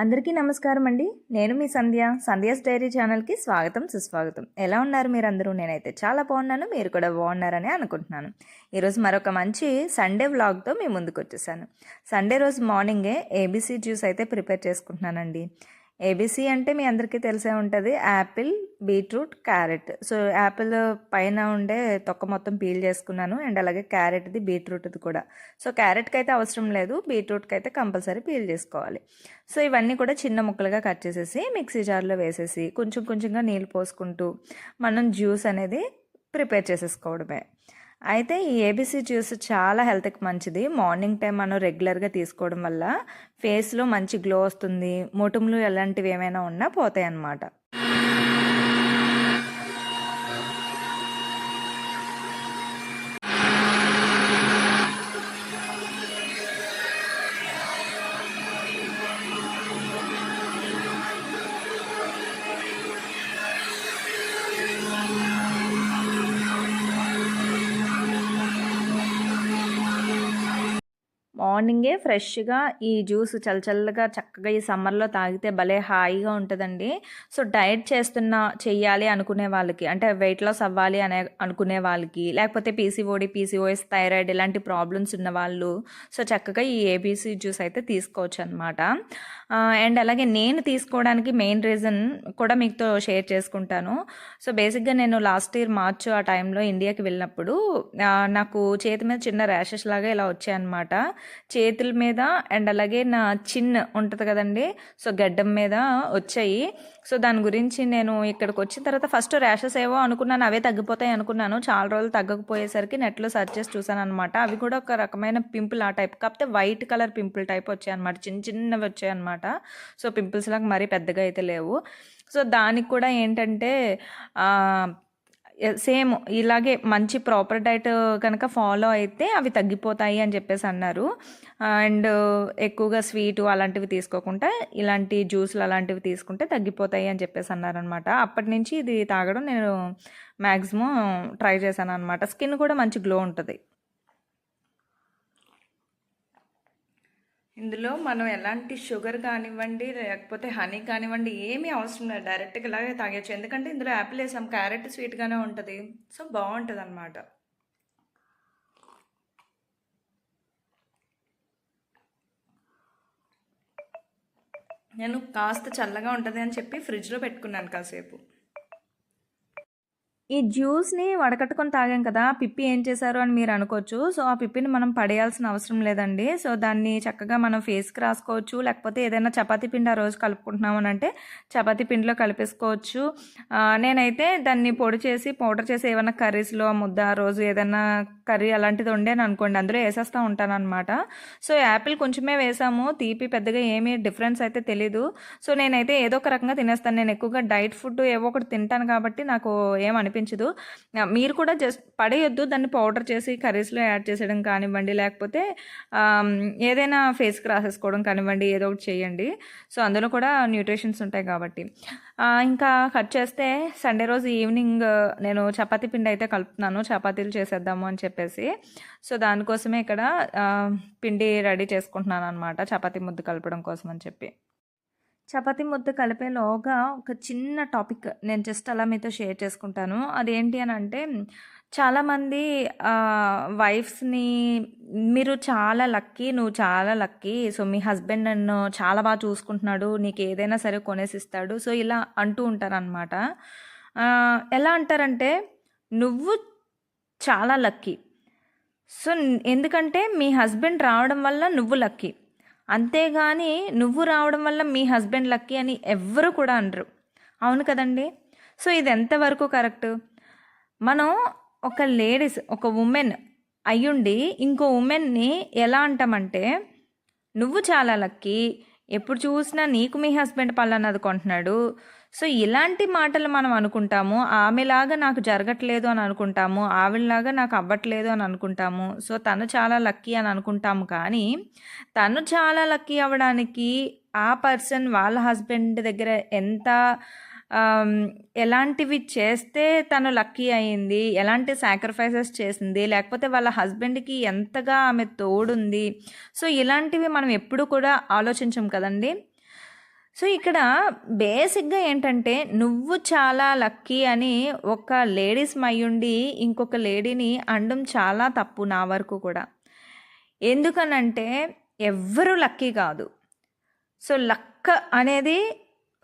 అందరికీ నమస్కారం అండి. నేను మీ సంధ్య. సంధ్యాస్ డైరీ ఛానల్కి స్వాగతం సుస్వాగతం. ఎలా ఉన్నారు మీరందరూ? నేనైతే చాలా బాగున్నాను. మీరు కూడా బాగున్నారని అనుకుంటున్నాను. ఈరోజు మరొక మంచి సండే వ్లాగ్తో మీ ముందుకు వచ్చేసాను. సండే రోజు మార్నింగే ఏబీసీ జ్యూస్ అయితే ప్రిపేర్ చేసుకుంటున్నానండి. ఏబీసీ అంటే మీ అందరికీ తెలిసే ఉంటుంది. Apple beetroot carrot so apple పైన ఉండే తొక్క మొత్తం పీల్ చేసుకున్నాను. అండ్ అలాగే క్యారెట్ది బీట్రూట్ది కూడా. సో క్యారెట్కి అయితే అవసరం లేదు. బీట్రూట్కి అయితే కంపల్సరీ పీల్ చేసుకోవాలి. సో ఇవన్నీ కూడా చిన్న ముక్కలుగా కట్ చేసేసి మిక్సీ జార్లో వేసేసి కొంచెం కొంచెంగా నీళ్ళు పోసుకుంటూ మనం జ్యూస్ అనేది ప్రిపేర్ చేసేసుకోవడమే. అయితే ఈ ఏబీసీ జ్యూస్ చాలా హెల్త్కి మంచిది. మార్నింగ్ టైం మనం రెగ్యులర్గా తీసుకోవడం వల్ల ఫేస్లో మంచి గ్లో వస్తుంది. మొటుములు ఎలాంటివి ఏమైనా ఉన్నా పోతాయి అన్నమాట మార్నింగే ఫ్రెష్గా ఈ జ్యూస్ చల్లచల్లగా చక్కగా ఈ సమ్మర్లో తాగితే భలే హాయిగా ఉంటుందండి. సో డైట్ చేస్తున్న చెయ్యాలి అనుకునే వాళ్ళకి అంటే వెయిట్ లాస్ అవ్వాలి అనే అనుకునే వాళ్ళకి లేకపోతే పీసీఓడి పీసీఓఎస్ థైరాయిడ్ ఇలాంటి ప్రాబ్లమ్స్ ఉన్న వాళ్ళు సో చక్కగా ఈ ఏబీసీ జ్యూస్ అయితే తీసుకోవచ్చు అనమాట అండ్ అలాగే నేను తీసుకోవడానికి మెయిన్ రీజన్ కూడా మీతో షేర్ చేసుకుంటాను. సో బేసిక్గా నేను లాస్ట్ ఇయర్ మార్చ్ ఆ టైంలో ఇండియాకి వెళ్ళినప్పుడు నాకు చేతి మీద చిన్న ర్యాషెస్ లాగా ఇలా వచ్చాయన్నమాట. చేతుల మీద అండ్ అలాగే నా చిన్ ఉంటుంది కదండి సో గడ్డం మీద వచ్చాయి. సో దాని గురించి నేను ఇక్కడికి వచ్చిన తర్వాత ఫస్ట్ ర్యాషెస్ ఏవో అనుకున్నాను అవే తగ్గిపోతాయి అనుకున్నాను. చాలా రోజులు తగ్గకపోయేసరికి నెట్లో సెర్చ్ చేసి చూసాను అనమాట అవి కూడా ఒక రకమైన పింపుల్ ఆ టైప్ కాకపోతే వైట్ కలర్ పింపుల్ టైప్ వచ్చాయి అనమాట చిన్న చిన్నవి వచ్చాయి అనమాట సో పింపుల్స్ లాగా మరీ పెద్దగా అయితే లేవు. సో దానికి కూడా ఏంటంటే సేమ్ ఇలాగే మంచి ప్రాపర్ డైట్ కనుక ఫాలో అయితే అవి తగ్గిపోతాయి అని చెప్పేసి అన్నారు. అండ్ ఎక్కువగా స్వీటు అలాంటివి తీసుకోకుండా ఇలాంటి జ్యూస్లు అలాంటివి తీసుకుంటే తగ్గిపోతాయి అని చెప్పేసి అన్నారనమాట అప్పటి నుంచి ఇది తాగడం నేను మ్యాక్సిమం ట్రై చేశాను అనమాట స్కిన్ కూడా మంచి గ్లో ఉంటుంది. ఇందులో మనం ఎలాంటి షుగర్ కానివ్వండి లేకపోతే హనీ కానివ్వండి ఏమీ అవసరం లేదు. డైరెక్ట్గా ఇలాగే తాగేచ్చు ఎందుకంటే ఇందులో యాపిల్ వేసాం. క్యారెట్ స్వీట్గానే ఉంటుంది. సో బాగుంటుంది అనమాట నేను కాస్త చల్లగా ఉంటుంది అని చెప్పి ఫ్రిడ్జ్లో పెట్టుకున్నాను కాసేపు. ఈ జ్యూస్ని వడకట్టుకొని తాగాం కదా పిప్పి ఏం చేశారు అని మీరు అనుకోవచ్చు. సో ఆ పిప్పిని మనం పడేయాల్సిన అవసరం లేదండి. సో దాన్ని చక్కగా మనం ఫేస్కి రాసుకోవచ్చు. లేకపోతే ఏదైనా చపాతీ పిండి ఆ రోజు కలుపుకుంటున్నాం అని అంటే చపాతీ పిండిలో కలిపేసుకోవచ్చు. నేనైతే దాన్ని పొడి చేసి పౌడర్ చేసి ఏమైనా కర్రీస్లో ముద్ద ఆ రోజు ఏదైనా కర్రీ అలాంటిది వండాను అనుకోండి. అందులో వేసేస్తూ ఉంటాను అనమాట సో యాపిల్ కొంచెమే వేసాము. తీపి పెద్దగా ఏమీ డిఫరెన్స్ అయితే తెలీదు. సో నేనైతే ఏదో ఒక రకంగా తినేస్తాను. నేను ఎక్కువగా డైట్ ఫుడ్ ఏవో ఒకటి తింటాను కాబట్టి నాకు ఏం అనిపించదు మీరు కూడా జస్ట్ పడేయొద్దు. దాన్ని పౌడర్ చేసి కర్రీస్లో యాడ్ చేసేయడం కానివ్వండి. లేకపోతే ఏదైనా ఫేస్కి రాసేసుకోవడం కానివ్వండి ఏదో ఒకటి చేయండి. సో అందులో కూడా న్యూట్రిషన్స్ ఉంటాయి కాబట్టి. ఇంకా కట్ చేస్తే సండే రోజు ఈవినింగ్ నేను చపాతీ పిండి అయితే కలుపుతున్నాను. చపాతీలు చేసేద్దాము అని చెప్పేసి. సో దానికోసమే ఇక్కడ పిండి రెడీ చేసుకుంటున్నాను అనమాట చపాతీ ముద్ద కలపడం కోసం అని చెప్పి. చపాతీ ముద్ద కలిపేలోగా ఒక చిన్న టాపిక్ నేను జస్ట్ అలా మీతో షేర్ చేసుకుంటాను. అదేంటి అని అంటే చాలామంది వైఫ్స్ని మీరు చాలా లక్కీ నువ్వు చాలా లక్కీ సో మీ హస్బెండ్ నన్ను చాలా బాగా చూసుకుంటున్నాడు నీకు ఏదైనా సరే కొనేసి ఇస్తాడు సో ఇలా అంటూ ఉంటారనమాట ఎలా అంటారంటే నువ్వు చాలా లక్కీ. సో ఎందుకంటే మీ హస్బెండ్ రావడం వల్ల నువ్వు లక్కీ. అంతేగాని నువ్వు రావడం వల్ల మీ హస్బెండ్ లక్కీ అని ఎవ్వరు కూడా అనరు. అవును కదండి? సో ఇది ఎంతవరకు కరెక్ట్? మనం ఒక లేడీస్ ఒక ఉమెన్ అయ్యుండి ఇంకో ఉమెన్ని ఎలా అంటామంటే నువ్వు చాలా లక్కీ ఎప్పుడు చూసినా నీకు మీ హస్బెండ్ పలానది కొంటున్నాడు సో ఇలాంటి మాటలు మనం అనుకుంటాము. ఆమెలాగా నాకు జరగట్లేదు అని అనుకుంటాము. ఆవిడలాగా నాకు అవ్వట్లేదు అని అనుకుంటాము. సో తను చాలా లక్కీ అని అనుకుంటాము. కానీ తను చాలా లక్కీ అవ్వడానికి ఆ పర్సన్ వాళ్ళ హస్బెండ్ దగ్గర ఎంత ఎలాంటివి చేస్తే తను లక్కీ అయింది ఎలాంటి సాక్రిఫైసెస్ చేసింది లేకపోతే వాళ్ళ హస్బెండ్కి ఎంతగా ఆమె తోడుంది. సో ఇలాంటివి మనం ఎప్పుడు కూడా ఆలోచించం కదండి. సో ఇక్కడ బేసిక్‌గా ఏంటంటే, నువ్వు చాలా లక్కీ అని ఒక లేడీస్ మయ్యుండి ఇంకొక లేడీని అనడం చాలా తప్పు నా వరకు కూడా. ఎందుకనంటే ఎవ్వరు లక్కీ కాదు. సో, లక్క అనేది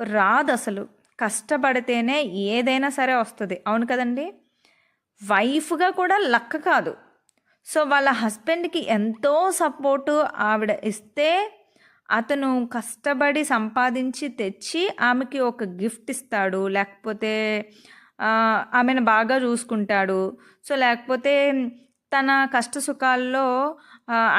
రాదు అసలు కష్టపడితేనే ఏదైనా సరే వస్తుంది అవును కదండీ! వైఫ్‌గా కూడా లక్క కాదు. సో, వాళ్ళ హస్బెండ్‌కి ఎంతో సపోర్టు ఆవిడ ఇస్తే, అతను కష్టపడి సంపాదించి తెచ్చి ఆమెకి ఒక గిఫ్ట్ ఇస్తాడు. లేకపోతే ఆమెను బాగా చూసుకుంటాడు. సో, లేకపోతే తన కష్ట సుఖాల్లో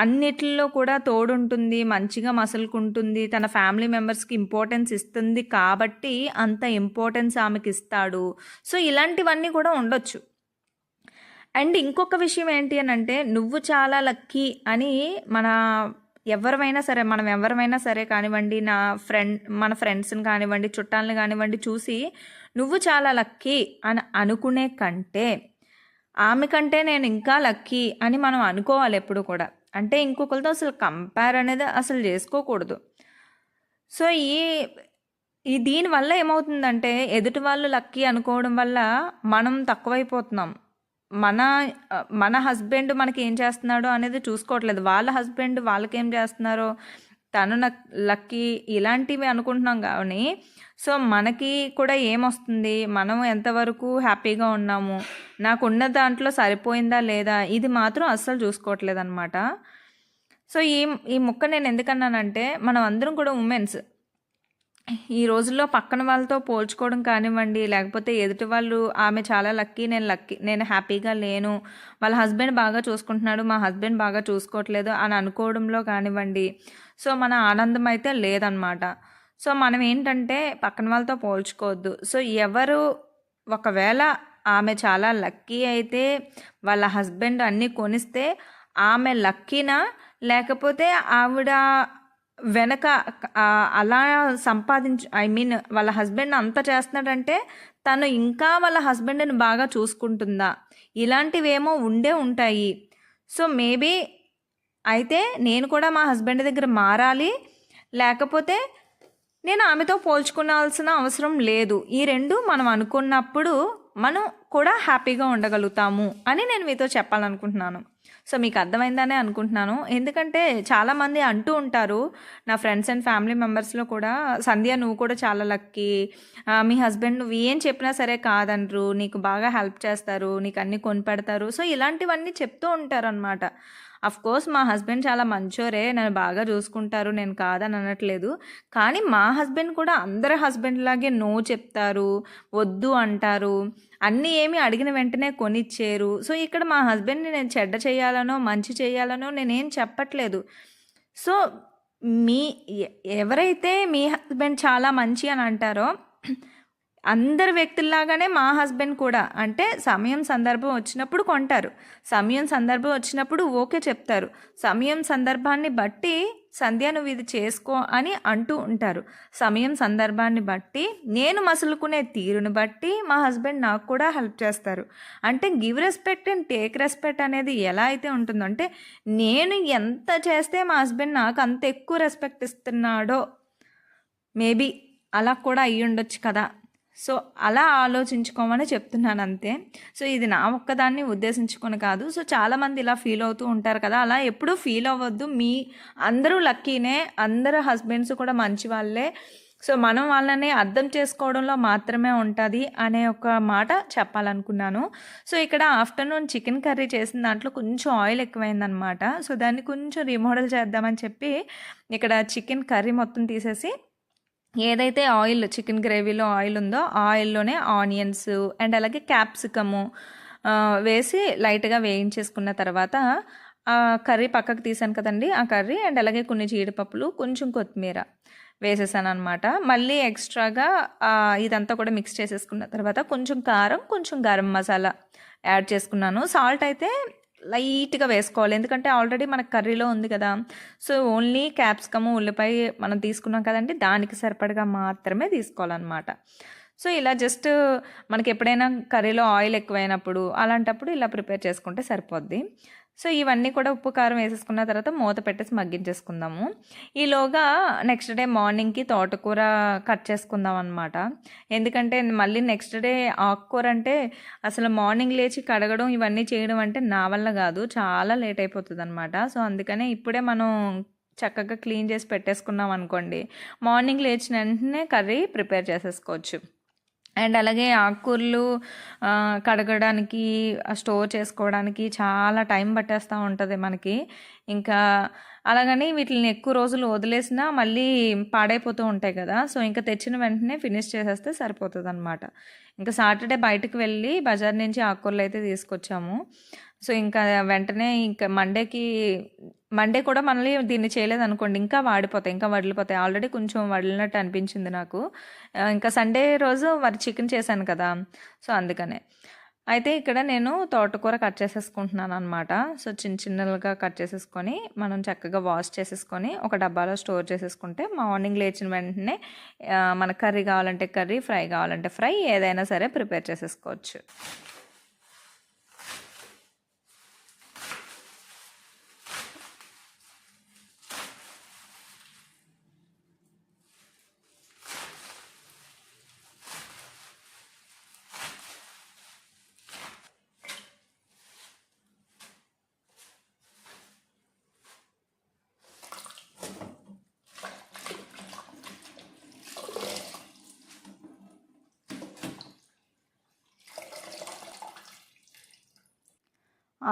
అన్నిటిలో కూడా తోడుంటుంది. మంచిగా మసలుకుంటుంది. తన ఫ్యామిలీ మెంబర్స్‌కి ఇంపార్టెన్స్ ఇస్తుంది కాబట్టి అంత ఇంపార్టెన్స్ ఆమెకి ఇస్తాడు సో, ఇలాంటివన్నీ కూడా ఉండొచ్చు. అండ్ ఇంకొక విషయం ఏంటి అని అంటే నువ్వు చాలా లక్కీ అని మన ఎవరమైనా సరే, మనం ఎవరమైనా సరే కానివ్వండి, నా ఫ్రెండ్ మన ఫ్రెండ్స్‌ని కానివ్వండి, చుట్టాలని కానివ్వండి చూసి, నువ్వు చాలా లక్కీ అని అనుకునే కంటే, ఆమె కంటే నేను ఇంకా లక్కీ అని మనం అనుకోవాలి ఎప్పుడు కూడా. అంటే ఇంకొకరితో అసలు కంపేర్ అనేది అసలు చేసుకోకూడదు. సో, ఈ ఈ దీనివల్ల ఏమవుతుందంటే, ఎదుటి వాళ్ళు లక్కీ అనుకోవడం వల్ల మనం తక్కువైపోతున్నాం. మన మన హస్బెండ్ మనకి ఏం చేస్తున్నాడో అనేది చూసుకోవట్లేదు. వాళ్ళ హస్బెండ్ వాళ్ళకేం చేస్తున్నారో, తను లక్కీ ఇలాంటివి అనుకుంటున్నాం కానీ సో, మనకి కూడా ఏమొస్తుంది? మనం ఎంతవరకు హ్యాపీగా ఉన్నాము? నాకున్న దాంట్లో సరిపోయిందా లేదా? ఇది మాత్రం అస్సలు చూసుకోవట్లేదనమాట. సో, ఈ ఈ ముక్క నేను ఎందుకన్నానంటే, మనం అందరం కూడా ఉమెన్స్ ఈ రోజుల్లో పక్కన వాళ్ళతో పోల్చుకోవడం కానివ్వండి, లేకపోతే ఎదుటి వాళ్ళు ఆమె చాలా లక్కీ, నేను లక్కీ నేను హ్యాపీగా లేను. వాళ్ళ హస్బెండ్ బాగా చూసుకుంటున్నాడు. మా హస్బెండ్ బాగా చూసుకోవట్లేదు అని అనుకోవడంలో కానివ్వండి, సో, మన ఆనందం అయితే లేదనమాట. సో, మనం ఏంటంటే పక్కన వాళ్ళతో పోల్చుకోవద్దు. సో, ఎవరు ఒకవేళ ఆమె చాలా లక్కీ అయితే, వాళ్ళ హస్బెండ్ అన్నీ కొనిస్తే, ఆమె లక్కీనా? లేకపోతే ఆవిడ వెనక అలా సంపాదించు ఐ మీన్ వాళ్ళ హస్బెండ్ అంత చేస్తున్నాడంటే, తను ఇంకా వాళ్ళ హస్బెండ్‌ని బాగా చూసుకుంటుందా? ఇలాంటివేమో ఉండే ఉంటాయి. సో, మేబీ అయితే నేను కూడా మా హస్బెండ్ దగ్గర మారాలి. లేకపోతే నేను ఆమెతో పోల్చుకునాల్సిన అవసరం లేదు. ఈ రెండు మనం అనుకున్నప్పుడు, మనం కూడా హ్యాపీగా ఉండగలుగుతాము అని నేను మీతో చెప్పాలనుకుంటున్నాను. సో, మీకు అర్థమైందనే అనుకుంటున్నాను. ఎందుకంటే చాలామంది అంటూ ఉంటారు. నా ఫ్రెండ్స్ అండ్ ఫ్యామిలీ మెంబర్స్‌లో కూడా, "సంధ్య నువ్వు కూడా చాలా లక్కీ. మీ హస్బెండ్ నువ్వు ఏం చెప్పినా సరే కాదనరు. నీకు బాగా హెల్ప్ చేస్తారు. నీకు అన్నీ కొనిపెడతారు." సో, ఇలాంటివన్నీ చెప్తూ ఉంటారు అనమాట అఫ్‌కోర్స్ మా హస్బెండ్ చాలా మంచోరే. నన్ను బాగా చూసుకుంటారు. నేను కాదని అనట్లేదు. కానీ మా హస్బెండ్ కూడా అందరి హస్బెండ్ లాగే నో చెప్తారు. వద్దు అంటారు. అన్నీ ఏమి అడిగిన వెంటనే కొనిచ్చేరు సో, ఇక్కడ మా హస్బెండ్‌ని నేను చెడ్డ చేయాలనో, మంచి చేయాలనో నేనేం చెప్పట్లేదు. సో, మీ ఎవరైతే మీ హస్బెండ్ చాలా మంచి అని అంటారో, అందరి వ్యక్తుల్లాగానే మా హస్బెండ్ కూడా. అంటే సమయం, సందర్భం వచ్చినప్పుడు కొంటారు. సమయం, సందర్భం వచ్చినప్పుడు ఓకే చెప్తారు. సమయం, సందర్భాన్ని బట్టి సంధ్య నువ్వు ఇది చేసుకో అని అంటూ ఉంటారు. సమయం, సందర్భాన్ని బట్టి, నేను మసులుకునే తీరును బట్టి మా హస్బెండ్ నాకు కూడా హెల్ప్ చేస్తారు. అంటే give respect and take respect అనేది ఎలా అయితే ఉంటుందో, అంటే నేను ఎంత చేస్తే మా హస్బెండ్ నాకు అంత ఎక్కువ రెస్పెక్ట్ ఇస్తున్నాడో, మేబీ అలా కూడా అయ్యి ఉండొచ్చు కదా! సో, అలా ఆలోచించుకోమని చెప్తున్నాను అంతే. సో, ఇది నా ఒక్కదాన్ని ఉద్దేశించుకొని కాదు. సో, చాలామంది ఇలా ఫీల్ అవుతూ ఉంటారు కదా! అలా ఎప్పుడూ ఫీల్ అవ్వద్దు. మీ అందరూ లక్కీనే. అందరు హస్బెండ్స్ కూడా మంచి వాళ్ళే. సో, మనం వాళ్ళని అర్థం చేసుకోవడంలో మాత్రమే ఉంటుంది అనే ఒక మాట చెప్పాలనుకున్నాను. సో, ఇక్కడ ఆఫ్టర్‌నూన్ చికెన్ కర్రీ చేసిన దాంట్లో కొంచెం ఆయిల్ ఎక్కువైందనమాట. సో, దాన్ని కొంచెం రీమోడల్ చేద్దామని చెప్పి, ఇక్కడ చికెన్ కర్రీ మొత్తం తీసేసి, ఏదైతే ఆయిల్ చికెన్ గ్రేవీలో ఆయిల్ ఉందో, ఆయిల్‌లోనే ఆనియన్స్ అండ్ అలాగే క్యాప్సికము వేసి లైట్‌గా వేయించేసుకున్న తర్వాత, ఆ కర్రీ పక్కకు తీసాను కదండి ఆ కర్రీ అండ్ అలాగే కొన్ని జీడిపప్పులు, కొంచెం కొత్తిమీర వేసేసాను అనమాట మళ్ళీ ఎక్స్‌ట్రాగా ఇదంతా కూడా మిక్స్ చేసేసుకున్న తర్వాత, కొంచెం కారం, కొంచెం గరం మసాలా యాడ్ చేసుకున్నాను. సాల్ట్ అయితే లైట్‌గా వేసుకోవాలి. ఎందుకంటే ఆల్రెడీ మనకు కర్రీలో ఉంది కదా! సో, ఓన్లీ క్యాప్సికము, ఉల్లిపాయ మనం తీసుకున్నాం కదండీ! దానికి సరిపడగా మాత్రమే తీసుకోవాలన్నమాట సో, ఇలా జస్ట్ మనకి ఎప్పుడైనా కర్రీలో ఆయిల్ ఎక్కువైనప్పుడు, అలాంటప్పుడు ఇలా ప్రిపేర్ చేసుకుంటే సరిపోద్ది. సో ఇవన్నీ కూడా ఉప్పు కారం వేసేసుకున్న తర్వాత మూత పెట్టేసి మగ్గించేసుకుందాము. ఈలోగా నెక్స్ట్ డే మార్నింగ్కి తోటకూర కట్ చేసుకుందాం అనమాట ఎందుకంటే మళ్ళీ నెక్స్ట్ డే ఆకుకూర అంటే అసలు మార్నింగ్ లేచి కడగడం ఇవన్నీ చేయడం అంటే నా వల్ల కాదు. చాలా లేట్ అయిపోతుంది అనమాట సో అందుకనే ఇప్పుడే మనం చక్కగా క్లీన్ చేసి పెట్టేసుకున్నాం అనుకోండి. మార్నింగ్ లేచిన వెంటనే కర్రీ ప్రిపేర్ చేసేసుకోవచ్చు. అండ్ అలాగే ఆకుకూరలు కడగడానికి స్టోర్ చేసుకోవడానికి చాలా టైం పట్టేస్తూ ఉంటుంది మనకి. ఇంకా అలాగని వీటిని ఎక్కువ రోజులు వదిలేసినా మళ్ళీ పాడైపోతూ ఉంటాయి కదా. సో ఇంకా తెచ్చిన వెంటనే ఫినిష్ చేసేస్తే సరిపోతుంది అనమాట ఇంకా సాటర్డే బయటకు వెళ్ళి బజార్ నుంచి ఆకుకూరలు అయితే తీసుకొచ్చాము. సో ఇంకా వెంటనే ఇంకా మండేకి మండే కూడా మనల్ని దీన్ని చేయలేదు అనుకోండి. ఇంకా వాడిపోతాయి ఇంకా వడిలిపోతాయి ఆల్రెడీ కొంచెం వడిలినట్టు అనిపించింది నాకు. ఇంకా సండే రోజు మరి చికెన్ చేశాను కదా. సో అందుకనే. అయితే ఇక్కడ నేను తోటకూర కట్ చేసేసుకుంటున్నాను అనమాట సో చిన్న చిన్నగా కట్ చేసేసుకొని మనం చక్కగా వాష్ చేసేసుకొని ఒక డబ్బాలో స్టోర్ చేసేసుకుంటే మార్నింగ్ లేచిన వెంటనే మన కర్రీ కావాలంటే కర్రీ ఫ్రై కావాలంటే ఫ్రై ఏదైనా సరే ప్రిపేర్ చేసేసుకోవచ్చు.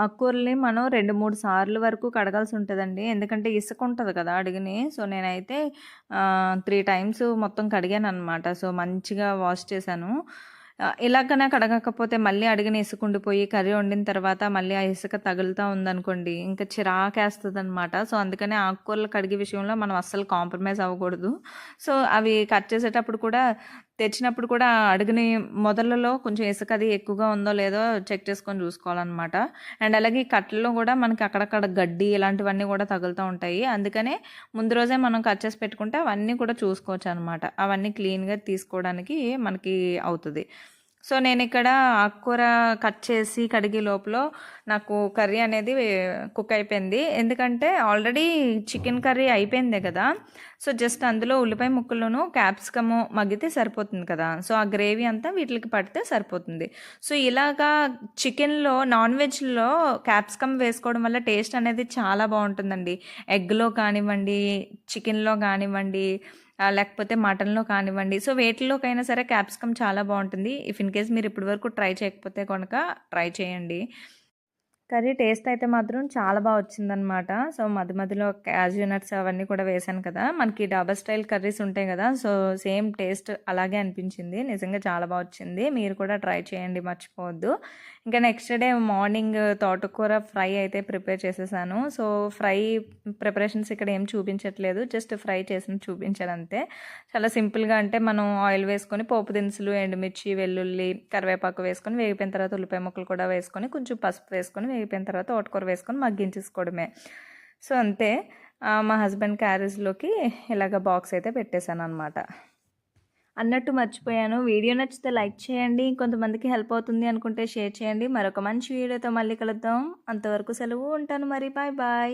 ఆకుకూరల్ని మనం రెండు మూడు సార్లు వరకు కడగాల్సి ఉంటుందండి. ఎందుకంటే ఇసుక ఉంటుంది కదా అడుగుని. సో నేనైతే త్రీ టైమ్స్ మొత్తం కడిగాను అనమాట సో మంచిగా వాష్ చేశాను. ఇలాగనే కడగకపోతే మళ్ళీ అడిగిన ఇసుకుండిపోయి కర్రీ వండిన తర్వాత మళ్ళీ ఆ ఇసుక తగులుతూ ఉందనుకోండి ఇంకా చిరాకేస్తుంది అనమాట సో అందుకనే ఆకుకూరలు కడిగే విషయంలో మనం అస్సలు కాంప్రమైజ్ అవ్వకూడదు. సో అవి కట్ చేసేటప్పుడు కూడా తెచ్చినప్పుడు కూడా అడుగుని మొదలలో కొంచెం ఇసుక అది ఎక్కువగా ఉందో లేదో చెక్ చేసుకొని చూసుకోవాలన్నమాట. అండ్ అలాగే కట్టల్లో కూడా మనకి అక్కడక్కడ గడ్డి ఇలాంటివన్నీ కూడా తగులుతూ ఉంటాయి. అందుకనే ముందు రోజే మనం కట్ చేసి పెట్టుకుంటే అవన్నీ కూడా చూసుకోవచ్చు అనమాట అవన్నీ క్లీన్గా తీసుకోవడానికి మనకి అవుతుంది. సో నేను ఇక్కడ ఆకుకూర కట్ చేసి కడిగే లోపల నాకు కర్రీ అనేది కుక్ అయిపోయింది. ఎందుకంటే ఆల్రెడీ చికెన్ కర్రీ అయిపోయిందే కదా. సో జస్ట్ అందులో ఉల్లిపాయ ముక్కలను క్యాప్సికము మగ్గితే సరిపోతుంది కదా. సో ఆ గ్రేవీ అంతా వీటికి పడితే సరిపోతుంది. సో ఇలాగా చికెన్లో నాన్ వెజ్లో క్యాప్సికమ్ వేసుకోవడం వల్ల టేస్ట్ అనేది చాలా బాగుంటుందండి. ఎగ్లో కానివ్వండి చికెన్లో కానివ్వండి లేకపోతే మటన్లో కానివ్వండి. సో వేటిలోకైనా సరే క్యాప్సికమ్ చాలా బాగుంటుంది. ఇఫ్ ఇన్ కేస్ మీరు ఇప్పటివరకు ట్రై చేయకపోతే కనుక ట్రై చేయండి. కర్రీ టేస్ట్ అయితే మాత్రం చాలా బాగా వచ్చిందనమాట సో మధ్య మధ్యలో క్యాజు నట్స్ అవన్నీ కూడా వేసాను కదా. మనకి డబల్ స్టైల్ కర్రీస్ ఉంటాయి కదా. సో సేమ్ టేస్ట్ అలాగే అనిపించింది. నిజంగా చాలా బాగా వచ్చింది. మీరు కూడా ట్రై చేయండి మర్చిపోవద్దు. ఇంకా నెక్స్ట్ డే మార్నింగ్ తోటకూర ఫ్రై అయితే ప్రిపేర్ చేసేసాను. సో ఫ్రై ప్రిపరేషన్స్ ఇక్కడ ఏం చూపించట్లేదు. జస్ట్ ఫ్రై చేసిన చూపించాను అంతే. చాలా సింపుల్గా అంటే మనం ఆయిల్ వేసుకొని పోపు దినుసులు ఎండుమిర్చి వెల్లుల్లి కరివేపాకు వేసుకొని వేగిపోయిన తర్వాత ఉల్లిపాయ ముక్కలు కూడా వేసుకొని కొంచెం పసుపు వేసుకొని వేగిపోయిన తర్వాత తోటకూర వేసుకొని మగ్గించేసుకోవడమే. సో అంతే. మా హస్బెండ్ క్యారేజ్లోకి ఇలాగ బాక్స్ అయితే పెట్టేశాను అనమాట అన్నట్టు మర్చిపోయాను. వీడియో నచ్చితే లైక్ చేయండి కొంతమందికి హెల్ప్ అవుతుంది అనుకుంటే షేర్ చేయండి. మరొక మంచి వీడియోతో మళ్ళీ కలుద్దాం. అంతవరకు సెలవు ఉంటాను మరి. Bye bye.